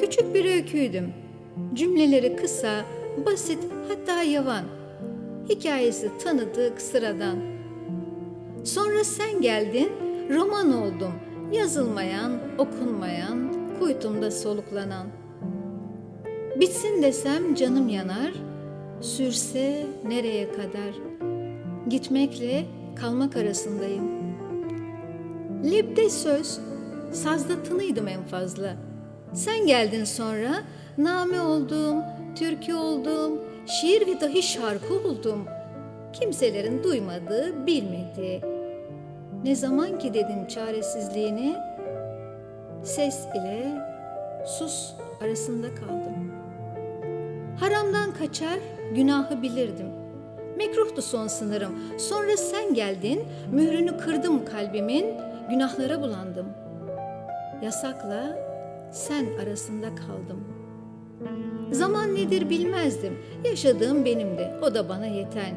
Küçük bir öyküydüm. Cümleleri kısa, basit hatta yavan. Hikayesi tanıdık, sıradan. Sonra sen geldin, roman oldum. Yazılmayan, okunmayan, kuytumda soluklanan. Bitsin desem canım yanar, sürse nereye kadar? Gitmekle kalmak arasındayım. Lebde söz, sazda tınıydım en fazla. Sen geldin sonra, name oldum, türkü oldum, şiir ve dahi şarkı oldum. Kimselerin duymadığı, bilmediği. Ne zaman ki dedin çaresizliğini, ses ile sus arasında kaldım. Haramdan kaçar, günahı bilirdim. Mekruhtu son sınırım. Sonra sen geldin, mührünü kırdım kalbimin, günahlara bulandım. Yasakla sen arasında kaldım. Zaman nedir bilmezdim. Yaşadığım benimdi, o da bana yeten.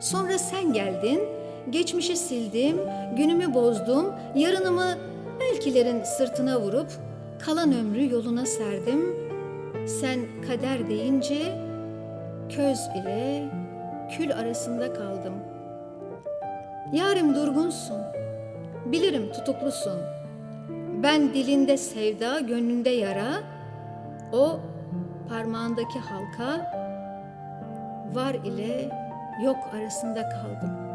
Sonra sen geldin, geçmişi sildim, günümü bozdum, yarınımı belkilerin sırtına vurup kalan ömrü yoluna serdim. Sen kader deyince köz ile kül arasında kaldım. Yarim durgunsun, bilirim tutuklusun. Ben dilinde sevda, gönlünde yara, o parmağındaki halka var ile yok arasında kaldım.